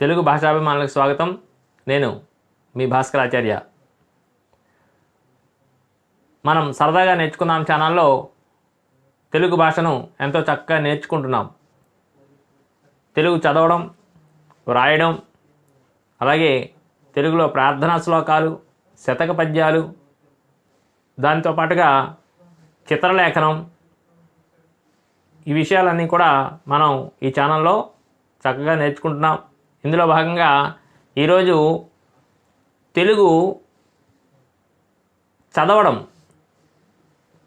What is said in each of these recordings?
తెలుగు భాషాభిమానులకు స్వాగతం. నేను మీ భాస్కరాచార్య మనం సరదాగా నేర్చుకున్నాం ఛానల్లో తెలుగు భాషను ఎంతో చక్కగా నేర్చుకుంటున్నాం. తెలుగు చదవడం వ్రాయడం అలాగే తెలుగులో ప్రార్థనా శ్లోకాలు శతక పద్యాలు దాంతో పాటుగా చిత్రలేఖనం ఈ విషయాలన్నీ కూడా మనం ఈ ఛానల్లో చక్కగా నేర్చుకుంటున్నాం. ఇందులో భాగంగా ఈరోజు తెలుగు చదవడం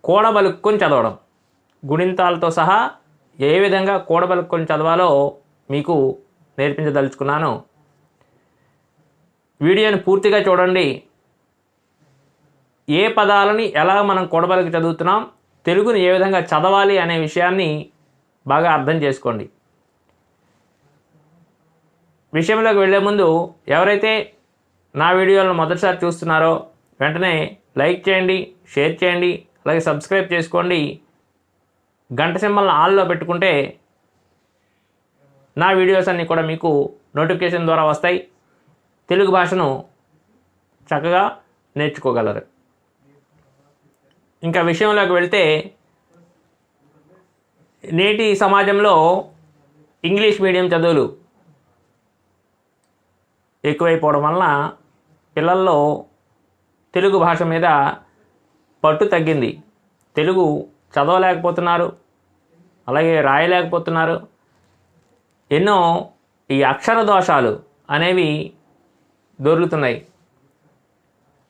కూడబలుక్కొని చదవడం గుణింతాలతో సహా ఏ విధంగా కూడబలుక్కొని చదవాలో మీకు నేర్పించదలుచుకున్నాను. వీడియోని పూర్తిగా చూడండి. ఏ పదాలని ఎలా మనం కూడబలికి చదువుతున్నాం తెలుగుని ఏ విధంగా చదవాలి అనే విషయాన్ని బాగా అర్థం చేసుకోండి. విషయంలోకి వెళ్ళే ముందు ఎవరైతే నా వీడియోలను మొదటిసారి చూస్తున్నారో వెంటనే లైక్ చేయండి షేర్ చేయండి అలాగే సబ్స్క్రైబ్ చేసుకోండి. గంట సింబల్ని ఆన్లో పెట్టుకుంటే నా వీడియోస్ అన్నీ కూడా మీకు నోటిఫికేషన్ ద్వారా వస్తాయి. తెలుగు భాషను చక్కగా నేర్చుకోగలరు. ఇంకా విషయంలోకి వెళ్తే నేటి సమాజంలో ఇంగ్లీష్ మీడియం చదువులు ఎక్కువైపోవడం వలన పిల్లల్లో తెలుగు భాష మీద పట్టు తగ్గింది. తెలుగు చదవలేకపోతున్నారు. అలాగే రాయలేకపోతున్నారు. ఎన్నో ఈ అక్షర దోషాలు అనేవి దొరుకుతున్నాయి.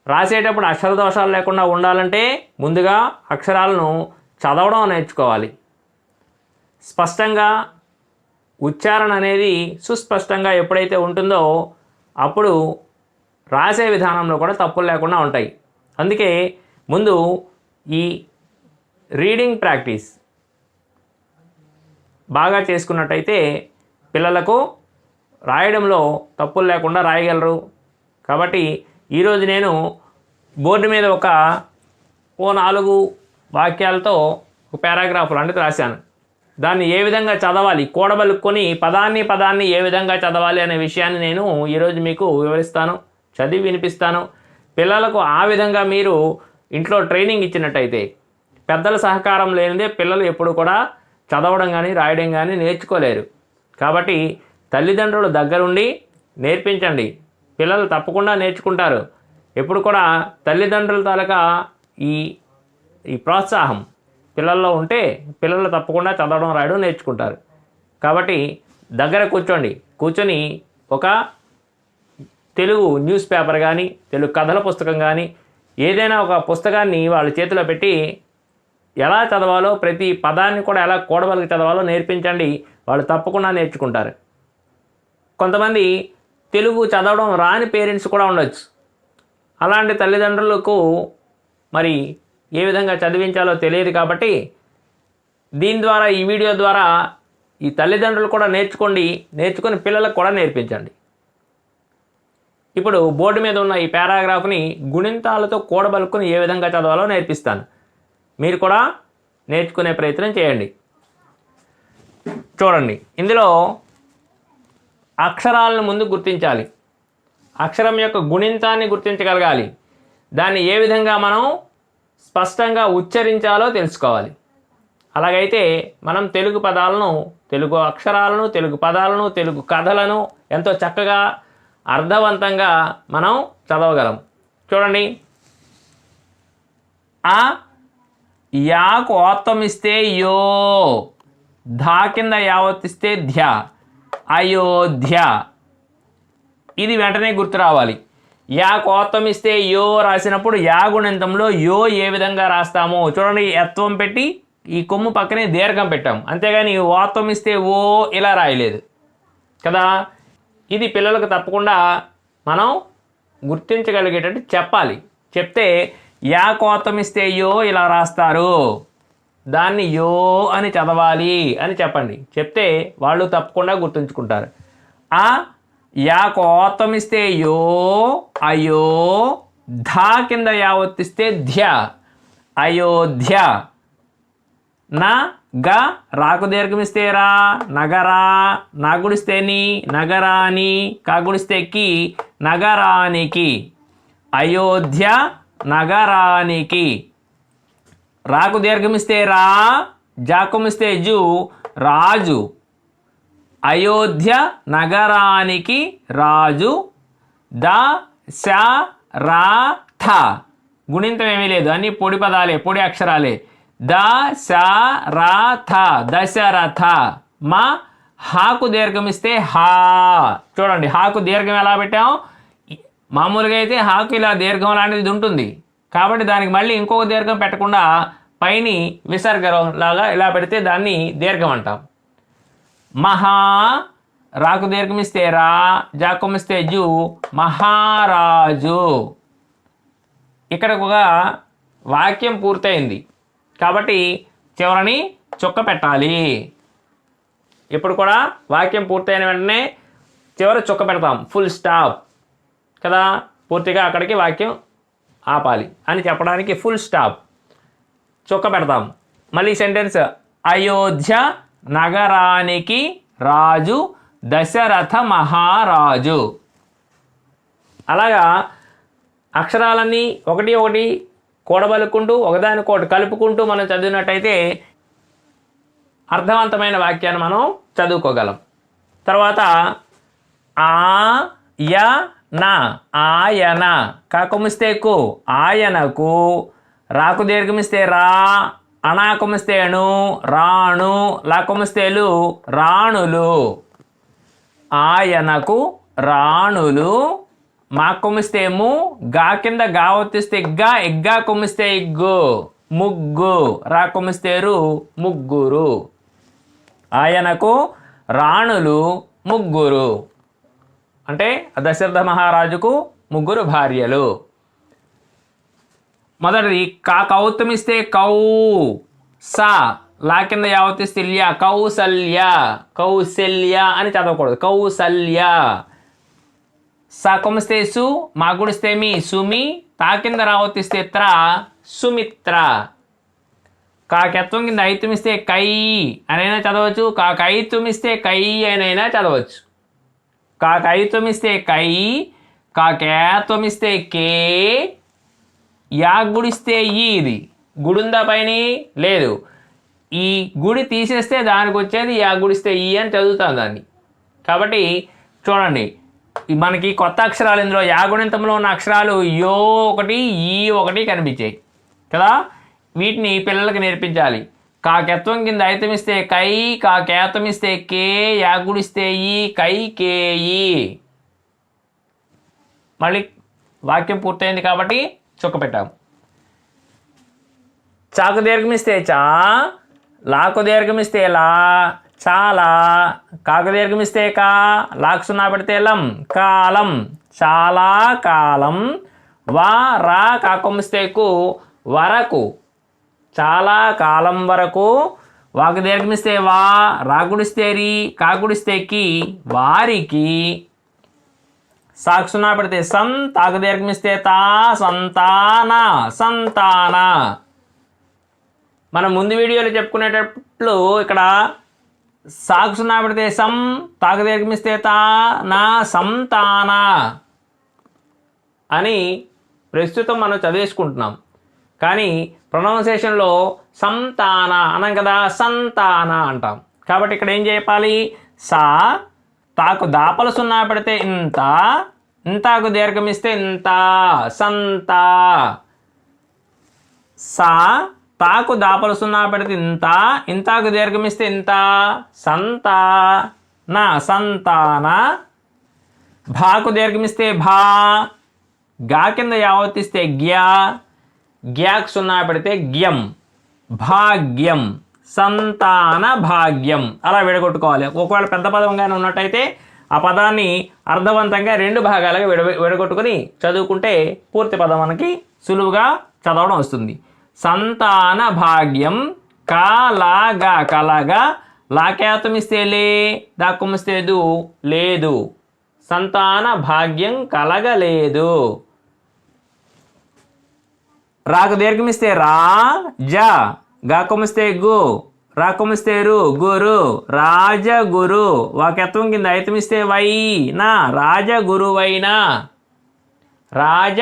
రాసేటప్పుడు అక్షర దోషాలు లేకుండా ఉండాలంటే ముందుగా అక్షరాలను చదవడం నేర్చుకోవాలి. స్పష్టంగా ఉచ్చారణ అనేది సుస్పష్టంగా ఎప్పుడైతే ఉంటుందో అప్పుడు రాసే విధానంలో కూడా తప్పులు లేకుండా ఉంటాయి. అందుకే ముందు ఈ రీడింగ్ ప్రాక్టీస్ బాగా చేసుకున్నట్టయితే పిల్లలకు రాయడంలో తప్పులు లేకుండా రాయగలరు. కాబట్టి ఈరోజు నేను బోర్డు మీద ఒక ఓ నాలుగు వాక్యాలతో ఒక పారాగ్రాఫ్ లాంటిది రాశాను. దాన్ని ఏ విధంగా చదవాలి? కూడబలుక్కొని పదాన్ని పదాన్ని ఏ విధంగా చదవాలి అనే విషయాన్ని నేను ఈరోజు మీకు వివరిస్తాను చదివి వినిపిస్తాను. పిల్లలకు ఆ విధంగా మీరు ఇంట్లో ట్రైనింగ్ ఇచ్చినట్టయితే పెద్దల సహకారం లేనిదే పిల్లలు ఎప్పుడు కూడా చదవడం కానీ రాయడం కానీ నేర్చుకోలేరు. కాబట్టి తల్లిదండ్రులు దగ్గరుండి నేర్పించండి. పిల్లలు తప్పకుండా నేర్చుకుంటారు. ఎప్పుడు కూడా తల్లిదండ్రుల తాలూకా ఈ ఈ ప్రోత్సాహం పిల్లల్లో ఉంటే పిల్లలు తప్పకుండా చదవడం రాయడం నేర్చుకుంటారు. కాబట్టి దగ్గర కూర్చోండి. కూర్చొని ఒక తెలుగు న్యూస్ పేపర్ కానీ తెలుగు కథల పుస్తకం కానీ ఏదైనా ఒక పుస్తకాన్ని వాళ్ళ చేతిలో పెట్టి ఎలా చదవాలో ప్రతి పదాన్ని కూడా ఎలా కూడబలికి చదవాలో నేర్పించండి. వాళ్ళు తప్పకుండా నేర్చుకుంటారు. కొంతమంది తెలుగు చదవడం రాని పేరెంట్స్ కూడా ఉండొచ్చు. అలాంటి తల్లిదండ్రులకు మరి ఏ విధంగా చదివించాలో తెలియదు కాబట్టి దీని ద్వారా ఈ వీడియో ద్వారా ఈ తల్లిదండ్రులు కూడా నేర్చుకోండి నేర్చుకుని పిల్లలకు కూడా నేర్పించండి. ఇప్పుడు బోర్డు మీద ఉన్న ఈ పారాగ్రాఫ్ని గుణింతాలతో కూడబలుకుని ఏ విధంగా చదవాలో నేర్పిస్తాను. మీరు కూడా నేర్చుకునే ప్రయత్నం చేయండి. చూడండి ఇందులో అక్షరాలను ముందు గుర్తించాలి. అక్షరం యొక్క గుణింతాన్ని గుర్తించగలగాలి. దాన్ని ఏ విధంగా మనం స్పష్టంగా ఉచ్చరించాలో తెలుసుకోవాలి. అలాగైతే మనం తెలుగు పదాలను తెలుగు అక్షరాలను తెలుగు పదాలను తెలుగు కథలను ఎంతో చక్కగా అర్థవంతంగా మనం చదవగలం. చూడండి. ఆ యాకు ఓత్తమిస్తే యో ధా కింద యావత్తిస్తే ధ్య అయోధ్య. ఇది వెంటనే గుర్తు రావాలి. యా కోత్వం ఇస్తే యో రాసినప్పుడు యా గుణింతంలో యో ఏ విధంగా రాస్తామో చూడండి యత్వం పెట్టి ఈ కొమ్ము పక్కనే దీర్ఘం పెట్టాం. అంతేగాని ఓత్వం ఇస్తే ఓ ఇలా రాయలేదు. కదా? ఇది పిల్లలకు తప్పకుండా మనం గుర్తించగలిగేటట్టు చెప్పాలి. చెప్తే యా కోతం ఇస్తే యో ఇలా రాస్తారు. దాన్ని యో అని చదవాలి అని చెప్పండి. చెప్తే వాళ్ళు తప్పకుండా గుర్తుంచుకుంటారు. ఆ యా కోతం యో అయో ధా కింద యావత్తిస్తే ధ్య. అయోధ్య. నా గ రాకు దీర్ఘమిస్తే రా నగరా నాగుడిస్తే నీ నగరాని కాగుడిస్తే కి నగరానికి. అయోధ్య నగరానికి. రాకు దీర్ఘమిస్తే రా జాకుమిస్తే జు రాజు. అయోధ్య నగరానికి రాజు ద శ రా థ. గుణింతం ఏమీ లేదు. అన్ని పొడి పదాలే పొడి అక్షరాలే. ద శ రా థ దశరథ. మా హాకు దీర్ఘం ఇస్తే హా. చూడండి హాకు దీర్ఘం ఎలా పెట్టాం మామూలుగా అయితే హాకు ఇలా దీర్ఘం లాంటిది ఉంటుంది. కాబట్టి దానికి మళ్ళీ ఇంకొక దీర్ఘం పెట్టకుండా పైని విసర్గం లాగా ఇలా పెడితే దాన్ని దీర్ఘం అంటాం. మహా రాకు దీర్ఘమిస్తే రా జాకుమిస్తే జు మహారాజు. ఇక్కడ ఒక వాక్యం పూర్తయింది. కాబట్టి చివరని చుక్క పెట్టాలి. ఇప్పుడు కూడా వాక్యం పూర్తయిన వెంటనే చివరి చుక్క పెడతాం. ఫుల్ స్టాప్ కదా? పూర్తిగా అక్కడికి వాక్యం ఆపాలి. అని చెప్పడానికి ఫుల్ స్టాప్ చుక్క పెడతాం. మళ్ళీ సెంటెన్స్ అయోధ్య నగరానికి రాజు దశరథ మహారాజు. అలాగా అక్షరాలన్నీ ఒకటి ఒకటి కూడబలుకుంటూ ఒకదానికొకటి కలుపుకుంటూ మనం చదివినట్టయితే అర్థవంతమైన వాక్యాన్ని మనం చదువుకోగలం. తర్వాత ఆ య నా ఆయన. కాకుమిస్తేకు ఆయనకు. రాకు దీర్ఘమిస్తే రా అణాకుమస్తేణు రాణు లాకుమస్తేలు రాణులు. ఆయనకు రాణులు మా కుమిస్తేము గా కింద గా ఒత్తిస్తే గా ఎగ్గా కుమిస్తే ఇగ్గు ముగ్గు రా కుమిస్తేరు ముగ్గురు. ఆయనకు రాణులు ముగ్గురు. అంటే దశరథ మహారాజుకు ముగ్గురు భార్యలు. మొదటిది కా కౌతమిస్తే కౌ సా లా కింద యావతిస్తే ల్య కౌసల్య కౌశల్య అని చదవకూడదు. కౌసల్య. సకుమిస్తే సు మా గుడిస్తే మీ సుమి తా కింద రావతిస్తే త్ర సుమిత్ర. కాకెత్వం కింద ఐతుమిస్తే కై అనైనా చదవచ్చు. కాకైతుమిస్తే కై అనైనా చదవచ్చు. కాకైతుమిస్తే కై కాకేత్వమిస్తే కే యా గుడిస్తే ఈ ఇది గుడుందా పైన? లేదు. ఈ గుడి తీసేస్తే దానికి వచ్చేది యా గుడిస్తే ఈ అని చదువుతాం దాన్ని. కాబట్టి చూడండి మనకి కొత్త అక్షరాలు ఇందులో యాగుణింతంలో ఉన్న అక్షరాలు యో ఒకటి ఈ ఒకటి కనిపించాయి. కదా? వీటిని పిల్లలకి నేర్పించాలి. కాకెత్వం కింద ఐతమిస్తే కై కాకేతమిస్తే కే యాగుడిస్తే ఈ కై కే ఈ. మళ్ళీ వాక్యం పూర్తయింది కాబట్టి చుక్క పెట్టాం చాకు దీర్ఘమిస్తే చా లాకు దీర్ఘమిస్తే లా చాలా కాకు దీర్ఘమిస్తే కా లాకు సున్నా పెడితే లం కాలం చాలా కాలం వా రా కాకొమ్మిస్తే కు వరకు చాలా కాలం వరకు వాకు దీర్ఘమిస్తే వా రాకుడిస్తే రీ కాకుడిస్తే కి వారికి సాక్షునా పెడితే సన్ తాకు దీర్ఘమిస్తే తా సంతాన సంతాన. మనం ముందు వీడియోలో చెప్పుకునేటట్లు ఇక్కడ సాక్షునా పెడితే సం తాకు దీర్ఘమిస్తే తా నా సంతాన అని ప్రస్తుతం మనం చదివేసుకుంటున్నాం. కానీ ప్రొనౌన్సియేషన్లో సంతాన అనం కదా సంతాన అంటాం. కాబట్టి ఇక్కడ ఏం చెప్పాలి? సా తాకు దాపలు సున్నా పెడితే ఇంత ఇంతాకు దీర్ఘమిస్తే ఇంత సంత. సా తాకు దాపలు సున్నా పెడితే ఇంత ఇంతాకు దీర్ఘమిస్తే ఇంత సంత. నా సంతాన? భాకు దీర్ఘమిస్తే భా గా కింద యావత్తిస్తే గ్యా గ్యాక్ సున్నా పెడితే గ్యం భాగ్యం. సంతాన భాగ్యం అలా విడగొట్టుకోవాలి. ఒకవేళ పెద్ద పదంగానే ఉన్నట్టయితే ఆ పదాన్ని అర్థవంతంగా రెండు భాగాలుగా విడ విడగొట్టుకొని చదువుకుంటే పూర్తి పదం మనకి సులువుగా చదవడం వస్తుంది. సంతాన భాగ్యం కాలాగా కలగా లాకేతమిస్తే లే దాక్కుమిస్తే లేదు. సంతాన భాగ్యం కలగలేదు. రాకు దీర్ఘమిస్తే రా జ. గాకుమస్తే గు రాకుమస్తేరు గురు రాజగురు. వాక్యత్వం కింద ఐతమిస్తే వై నా రాజగురువైనా. రాజ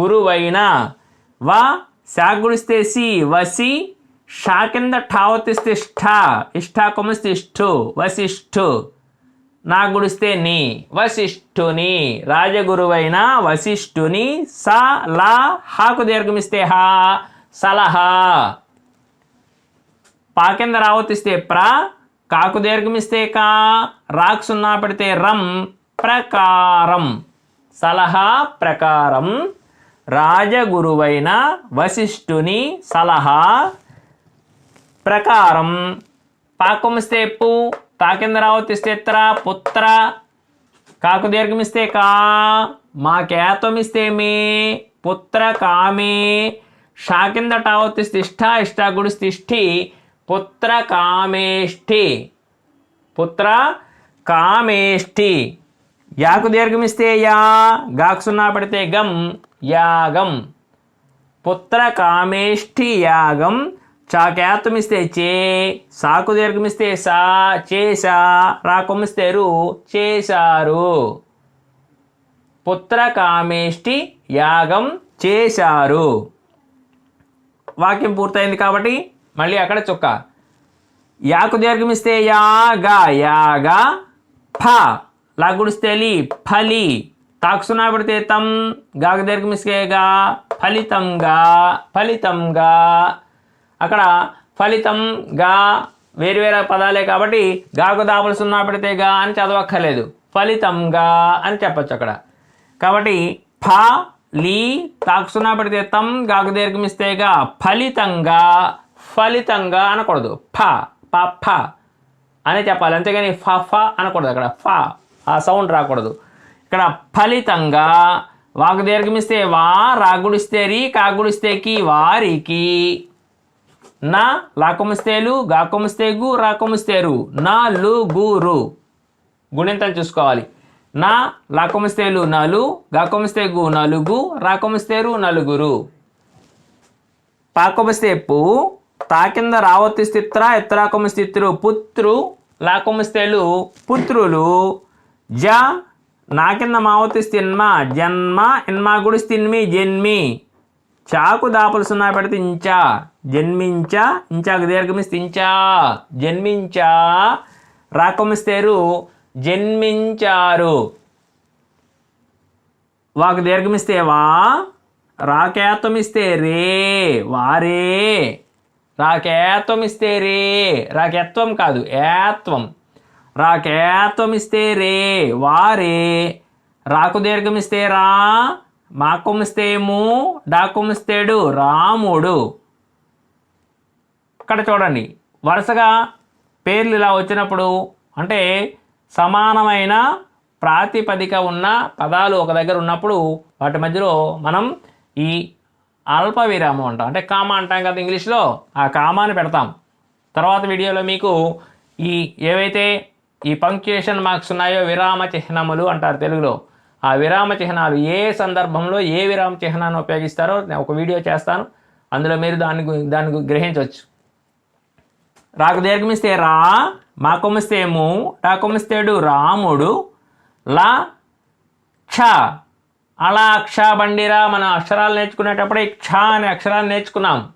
గురువైన వా శాగుడిస్తే సి వసి షా కింద ఠావతిస్తే ఇష్ట ఇష్టా కొమిస్తే ఇష్టు వశిష్ఠు నా గుడిస్తే ని వశిష్ఠుని రాజగురువైన వశిష్ఠుని స లా హాకు దీర్ఘమిస్తే హా సలహా. పా కింద రావతిస్తే ప్ర కాకు దీర్ఘమిస్తే కా రాక్ సున్నా పెడితే రం ప్రకారం. సలహా ప్రకారం రాజగురువైన వశిష్ఠుని సలహా ప్రకారం. పాకమిస్తే పు తాకింద రావతిస్తే త్ర పుత్ర. కాకు దీర్ఘమిస్తే కా మాకేతమిస్తే మే పుత్ర కామే. షాకింద టావతిస్తే ఇష్ట ఇష్ట గుడిస్తే ఇష్టి పుత్ర కామేష్ఠి. పుత్ర కామేష్ఠి. యాకు దీర్ఘమిస్తే యా గాకు సున్నా పడితే గం యాగం. పుత్ర కామేష్ఠి యాగం చాకేతమిస్తే చే సాకు దీర్ఘమిస్తే సా చేసా రాకుమిస్తే రు చేశారు. పుత్ర కామేష్టి యాగం చేశారు. వాక్యం పూర్తయింది కాబట్టి మళ్ళీ అక్కడ చుక్క. యాకు దీర్ఘమిస్తే యాగా యాగా ఫ. లాగుడిస్తే లి ఫలి. తాక్సునా పడితే తం గాకు దీర్ఘమిస్తేగా ఫలితంగా ఫలితంగా అక్కడ ఫలితంగా వేరు వేరే పదాలే కాబట్టి గాకు దాపులు సున్నా పెడితేగా అని చదవక్కర్లేదు. ఫలితంగా అని చెప్పచ్చు అక్కడ. కాబట్టి ఫ లీ తాకు సున్నా పెడితే తం గాకు దీర్ఘమిస్తేగా ఫలితంగా ఫలితంగా అనకూడదు. ఫ ప ఫ అని చెప్పాలి. అంతేగాని ఫ ఫ అనకూడదు అక్కడ. ఫ ఆ సౌండ్ రాకూడదు. ఇక్కడ ఫలితంగా వాకు దీర్ఘమిస్తే వా రాగుడిస్తే రీ కాగుడిస్తే కి వారికి. నా లాకొమిస్తేలు గాకొమిస్తేగు రాకొమిస్తేరు నా లు గురు గుణింతం చూసుకోవాలి. నా లాకొమిస్తేలు నాలుగు గాకొమిస్తేగు నలుగు రాకొమిస్తేరు నలుగురు పాకొమిస్తే పూ తా కింద రావత్తి స్థిత్ర ఎత్తరాకొమిస్థిత్రు పుత్రు స్థితులు పుత్రులు జ నా కింద మావతి స్థిన్మ జన్మ ఇన్మా గుడి స్థిన్మి జన్మి. చాకు దాపులు సున్నా పెడితే ఇంచా జన్మించ ఇంచాకు దీర్ఘమిస్తే ఇంచా జన్మించా. రాకమిస్తేరు జన్మించారు. వాకు దీర్ఘమిస్తే వా రాకేత్వమిస్తే రే వారే. రాకేత్వం ఇస్తే రే. రాకేత్వం కాదు ఏత్వం. రాకేత్వమిస్తే రే వారే రాకు దీర్ఘం ఇస్తే రా మాకొమిస్తేము డాకుమిస్తేడు రాముడు. ఇక్కడ చూడండి వరుసగా పేర్లు ఇలా వచ్చినప్పుడు అంటే సమానమైన ప్రాతిపదిక ఉన్న పదాలు ఒక దగ్గర ఉన్నప్పుడు వాటి మధ్యలో మనం ఈ అల్ప విరామం అంటాం. అంటే కామా అంటాం కదా ఇంగ్లీష్లో ఆ కామాని పెడతాం. తర్వాత వీడియోలో మీకు ఈ ఏవైతే ఈ పంక్చుయేషన్ మార్క్స్ ఉన్నాయో విరామ చిహ్నములు అంటారు తెలుగులో. ఆ విరామ చిహ్నాలు ఏ సందర్భంలో ఏ విరామ చిహ్నాన్ని ఉపయోగిస్తారో నేను ఒక వీడియో చేస్తాను. అందులో మీరు దాన్ని గు- దాన్ని గ్రహించవచ్చు. రాకు దీర్ఘమిస్తే రా మా కొమ్మిస్తేము డా కొమ్మిస్తేడు రాముడు లా క్ష అలా అక్ష బండిరా మన అక్షరాలు నేర్చుకునేటప్పుడే క్ష అనే అక్షరాన్ని నేర్చుకున్నాం.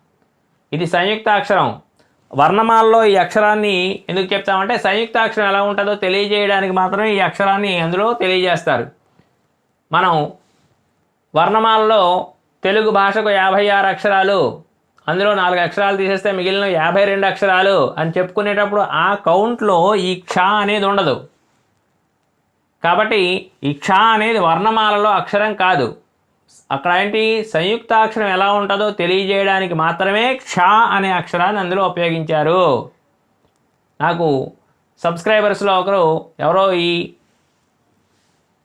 ఇది సంయుక్త అక్షరం. వర్ణమాలలో ఈ అక్షరాన్ని ఎందుకు చెప్తామంటే సంయుక్త అక్షరం ఎలా ఉంటుందో తెలియజేయడానికి మాత్రమే ఈ అక్షరాన్ని అందులో తెలియజేస్తారు. మనం వర్ణమాలలో తెలుగు భాషకు యాభై ఆరు అక్షరాలు అందులో నాలుగు అక్షరాలు తీసేస్తే మిగిలిన యాభై రెండు అక్షరాలు అని చెప్పుకునేటప్పుడు ఆ కౌంట్లో ఈ క్ష అనేది ఉండదు. కాబట్టి ఈ క్ష అనేది వర్ణమాలలో అక్షరం కాదు. అక్కడ ఏంటి? సంయుక్తాక్షరం ఎలా ఉంటుందో తెలియజేయడానికి మాత్రమే క్ష అనే అక్షరాన్ని అందులో ఉపయోగించారు. నాకు సబ్స్క్రైబర్స్లో ఒకరు ఎవరో ఈ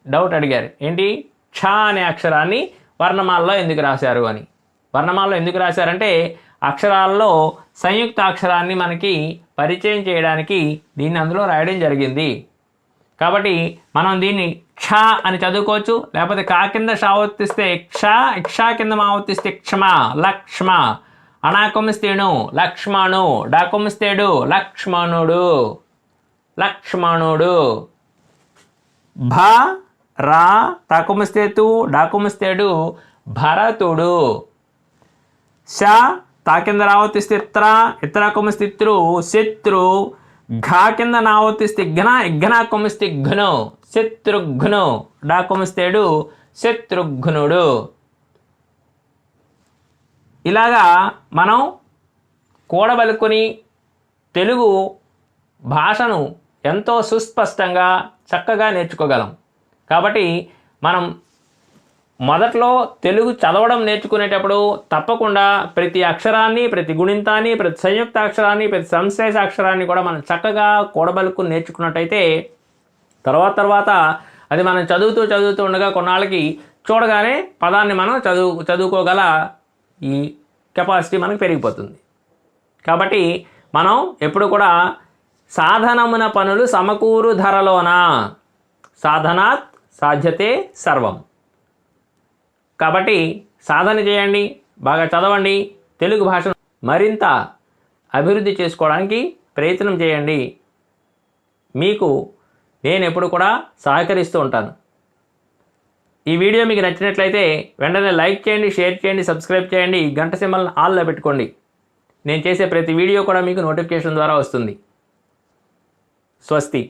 డౌట్ అడిగారు. ఏంటి? క్ష అనే అక్షరాన్ని వర్ణమాలలో ఎందుకు రాశారు అని. వర్ణమాలలో ఎందుకు రాశారంటే అక్షరాల్లో సంయుక్త అక్షరాన్ని మనకి పరిచయం చేయడానికి దీన్ని అందులో రాయడం జరిగింది. కాబట్టి మనం దీన్ని క్ష అని చదువుకోవచ్చు లేకపోతే కా కింద షావర్తిస్తే క్ష క్ష కింద మావర్తిస్తే క్షమ లక్ష్మ. అనాకొమిస్తేను లక్ష్మణు. డాకొమిస్తేడు లక్ష్మణుడు. లక్ష్మణుడు. భ రా తాకుమిస్తేతు డాకుమిస్తేడు భరతుడు. శ తా కింద రావతిస్తే ఇత్ర ఇతర కొమిస్తిత్రు శత్రు. ఘా కింద నావతిస్తే ఘన ఇఘ్న కొమిస్తే ఘ్ను శత్రుఘ్ను. డా కొమిస్తేడు శత్రుఘ్నుడు. ఇలాగా మనం కూడబలుకొని తెలుగు భాషను ఎంతో సుస్పష్టంగా చక్కగా నేర్చుకోగలం. కాబట్టి మనం మొదట్లో తెలుగు చదవడం నేర్చుకునేటప్పుడు తప్పకుండా ప్రతి అక్షరాన్ని ప్రతి గుణింతాన్ని ప్రతి సంయుక్త అక్షరాన్ని ప్రతి సంశ్లేష అక్షరాన్ని కూడా మనం చక్కగా కూడబలుకు నేర్చుకున్నట్టయితే తర్వాత తర్వాత అది మనం చదువుతూ చదువుతూ ఉండగా కొన్నాళ్ళకి చూడగానే పదాన్ని మనం చదువు చదువుకోగల ఈ కెపాసిటీ మనకు పెరిగిపోతుంది. కాబట్టి మనం ఎప్పుడు కూడా సాధనమున పనులు సమకూరు ధరలోన? సాధనాత్ సాధ్యతే సర్వం. కాబట్టి సాధన చేయండి బాగా చదవండి తెలుగు భాషను మరింత అభివృద్ధి చేసుకోవడానికి ప్రయత్నం చేయండి. మీకు నేను ఎప్పుడు కూడా సహకరిస్తూ ఉంటాను. ఈ వీడియో మీకు నచ్చినట్లయితే వెంటనే లైక్ చేయండి షేర్ చేయండి సబ్స్క్రైబ్ చేయండి గంట సింబల్ని ఆల్లో పెట్టుకోండి. నేను చేసే ప్రతి వీడియో కూడా మీకు నోటిఫికేషన్ ద్వారా వస్తుంది. స్వస్తి.